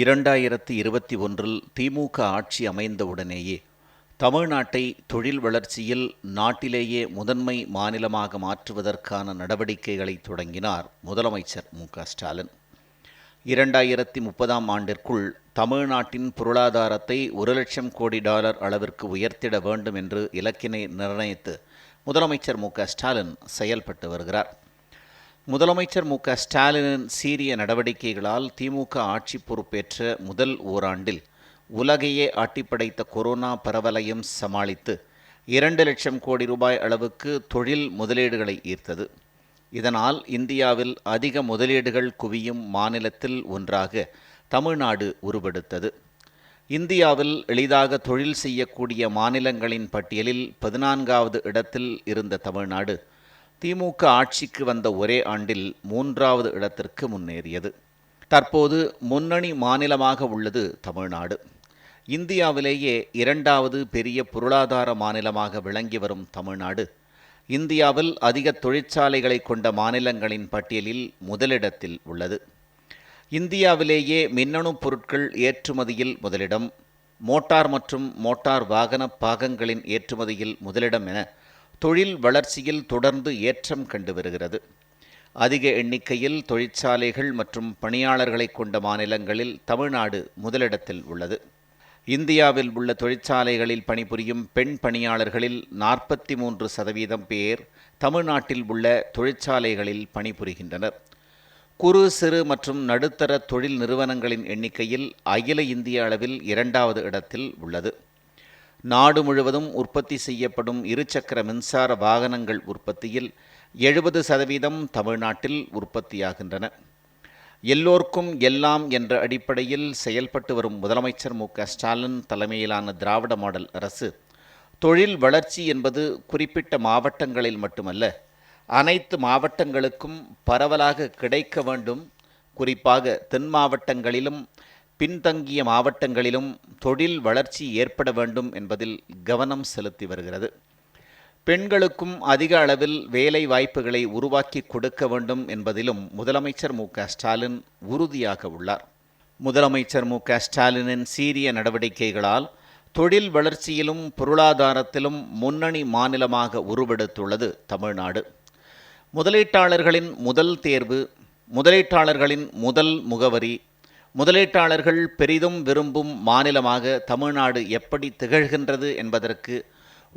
இரண்டாயிரத்தி இருபத்தி ஒன்றில் திமுக ஆட்சி அமைந்தவுடனேயே தமிழ்நாட்டை தொழில் வளர்ச்சியில் நாட்டிலேயே முதன்மை மாநிலமாக மாற்றுவதற்கான நடவடிக்கைகளை தொடங்கினார் முதலமைச்சர் மு க ஸ்டாலின். இரண்டாயிரத்தி முப்பதாம் ஆண்டிற்குள் தமிழ்நாட்டின் பொருளாதாரத்தை ஒரு லட்சம் கோடி டாலர் அளவிற்கு உயர்த்திட வேண்டும் என்று இலக்கினை நிர்ணயித்து முதலமைச்சர் மு க ஸ்டாலின் செயல்பட்டு வருகிறார். முதலமைச்சர் மு க ஸ்டாலினின் சீரிய நடவடிக்கைகளால் திமுக ஆட்சி பொறுப்பேற்ற முதல் ஓராண்டில் உலகையே ஆட்டிப்படைத்த கொரோனா பரவலையும் சமாளித்து இரண்டு லட்சம் கோடி ரூபாய் அளவுக்கு தொழில் முதலீடுகளை ஈர்த்தது. இதனால் இந்தியாவில் அதிக முதலீடுகள் குவியும் மாநிலத்தில் ஒன்றாக தமிழ்நாடு உருவெடுத்தது. இந்தியாவில் எளிதாக தொழில் செய்யக்கூடிய மாநிலங்களின் பட்டியலில் பதினான்காவது இடத்தில் இருந்த தமிழ்நாடு திமுக ஆட்சிக்கு வந்த ஒரே ஆண்டில் மூன்றாவது இடத்திற்கு முன்னேறியது. தற்போது முன்னணி மாநிலமாக உள்ளது தமிழ்நாடு. இந்தியாவிலேயே இரண்டாவது பெரிய பொருளாதார மாநிலமாக விளங்கி வரும் தமிழ்நாடு. இந்தியாவில் அதிக தொழிற்சாலைகளை கொண்ட மாநிலங்களின் பட்டியலில் முதலிடத்தில் உள்ளது. இந்தியாவிலேயே மின்னணு பொருட்கள் ஏற்றுமதியில் முதலிடம் மோட்டார் மற்றும் மோட்டார் வாகன பாகங்களின் ஏற்றுமதியில் முதலிடம் என தொழில் வளர்ச்சியில் தொடர்ந்து ஏற்றம் கண்டு வருகிறது. அதிக எண்ணிக்கையில் தொழிற்சாலைகள் மற்றும் பணியாளர்களை கொண்ட மாநிலங்களில் தமிழ்நாடு முதலிடத்தில் உள்ளது. இந்தியாவில் உள்ள தொழிற்சாலைகளில் பணிபுரியும் பெண் பணியாளர்களில் நாற்பத்தி மூன்று சதவீதம் பேர் தமிழ்நாட்டில் உள்ள தொழிற்சாலைகளில் பணிபுரிகின்றனர். குறு சிறு மற்றும் நடுத்தர தொழில் நிறுவனங்களின் எண்ணிக்கையில் அகில இந்திய அளவில் இரண்டாவது இடத்தில் உள்ளது. நாடு முழுவதும் உற்பத்தி செய்யப்படும் இருசக்கர மின்சார வாகனங்கள் உற்பத்தியில் எழுபது சதவீதம் தமிழ்நாட்டில் உற்பத்தியாகின்றன. எல்லோர்க்கும் எல்லாம் என்ற அடிப்படையில் செயல்பட்டு வரும் முதலமைச்சர் மு க ஸ்டாலின் தலைமையிலான திராவிட மாடல் அரசு தொழில் வளர்ச்சி என்பது குறிப்பிட்ட மாவட்டங்களில் மட்டுமல்ல அனைத்து மாவட்டங்களுக்கும் பரவலாக கிடைக்க வேண்டும். குறிப்பாக தென் மாவட்டங்களிலும் பின்தங்கிய மாவட்டங்களிலும் தொழில் வளர்ச்சி ஏற்பட வேண்டும் என்பதில் கவனம் செலுத்தி வருகிறது. பெண்களுக்கும் அதிக அளவில் வேலை வாய்ப்புகளை உருவாக்கி கொடுக்க வேண்டும் என்பதிலும் முதலமைச்சர் மு ஸ்டாலின் உறுதியாக உள்ளார். முதலமைச்சர் மு ஸ்டாலினின் சீரிய நடவடிக்கைகளால் தொழில் வளர்ச்சியிலும் பொருளாதாரத்திலும் முன்னணி மாநிலமாக உருவெடுத்துள்ளது தமிழ்நாடு. முதலீட்டாளர்களின் முதல் தேர்வு முதலீட்டாளர்களின் முதல் முகவரி முதலீட்டாளர்கள் பெரிதும் விரும்பும் மாநிலமாக தமிழ்நாடு எப்படி திகழ்கின்றது என்பதற்கு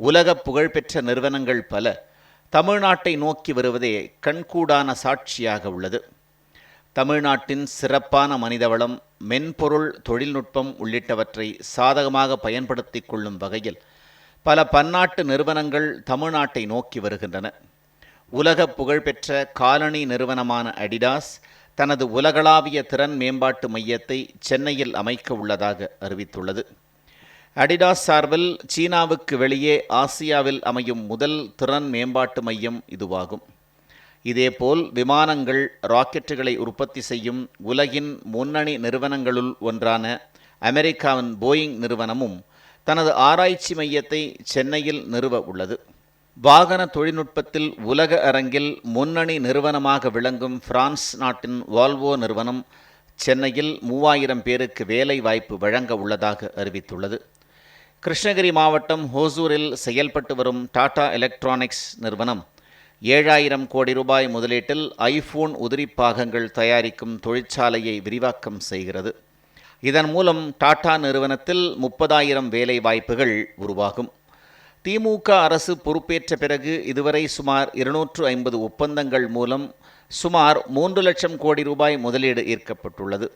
உலக புகழ்பெற்ற நிறுவனங்கள் பல தமிழ்நாட்டை நோக்கி வருவதே கண்கூடான சாட்சியாக உள்ளது. தமிழ்நாட்டின் சிறப்பான மனிதவளம் மென்பொருள் தொழில்நுட்பம் உள்ளிட்டவற்றை சாதகமாக பயன்படுத்தி கொள்ளும் வகையில் பல பன்னாட்டு நிறுவனங்கள் தமிழ்நாட்டை நோக்கி வருகின்றன. உலக புகழ்பெற்ற காலனி நிறுவனமான அடிடாஸ் தனது உலகளாவிய திறன் மேம்பாட்டு மையத்தை சென்னையில் அமைக்க உள்ளதாக அறிவித்துள்ளது. அடிடாஸ் சார்பில் சீனாவுக்கு வெளியே ஆசியாவில் அமையும் முதல் திறன் மேம்பாட்டு மையம் இதுவாகும். இதேபோல் விமானங்கள் ராக்கெட்டுகளை உற்பத்தி செய்யும் உலகின் முன்னணி நிறுவனங்களுள் ஒன்றான அமெரிக்காவின் போயிங் நிறுவனமும் தனது ஆராய்ச்சி மையத்தை சென்னையில் நிறுவ உள்ளது. வாகன தொழில்நுட்பத்தில் உலக அரங்கில் முன்னணி நிறுவனமாக விளங்கும் பிரான்ஸ் நாட்டின் வால்வோ நிறுவனம் சென்னையில் மூவாயிரம் பேருக்கு வேலை வாய்ப்பு வழங்க உள்ளதாக அறிவித்துள்ளது. கிருஷ்ணகிரி மாவட்டம் ஹோசூரில் செயல்பட்டு வரும் டாடா எலக்ட்ரானிக்ஸ் நிறுவனம் ஏழாயிரம் கோடி ரூபாய் முதலீட்டில் ஐபோன் உதிரி பாகங்கள் தயாரிக்கும் தொழிற்சாலையை விரிவாக்கம் செய்கிறது. இதன் மூலம் டாடா நிறுவனத்தில் முப்பதாயிரம் வேலை வாய்ப்புகள் உருவாகும். திமுக அரசு பொறுப்பேற்ற பிறகு இதுவரை சுமார் இருநூற்று ஐம்பது ஒப்பந்தங்கள் மூலம் சுமார் மூன்று லட்சம் கோடி ரூபாய் முதலீடு ஈர்க்கப்பட்டுள்ளது.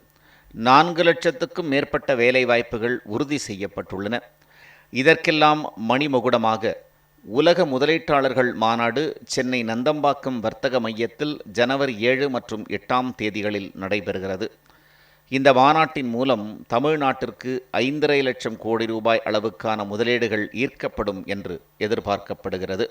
நான்கு லட்சத்துக்கும் மேற்பட்ட வேலைவாய்ப்புகள் உறுதி செய்யப்பட்டுள்ளன. இதற்கெல்லாம் மணிமகுடமாக உலக முதலீட்டாளர்கள் மாநாடு சென்னை நந்தம்பாக்கம் வர்த்தக மையத்தில் ஜனவரி ஏழு மற்றும் எட்டாம் தேதிகளில் நடைபெறுகிறது. இந்த மாநாட்டின் மூலம் தமிழ்நாட்டிற்கு ஐந்தரை லட்சம் கோடி ரூபாய் அளவுக்கான முதலீடுகள் ஈர்க்கப்படும் என்று எதிர்பார்க்கப்படுகிறது.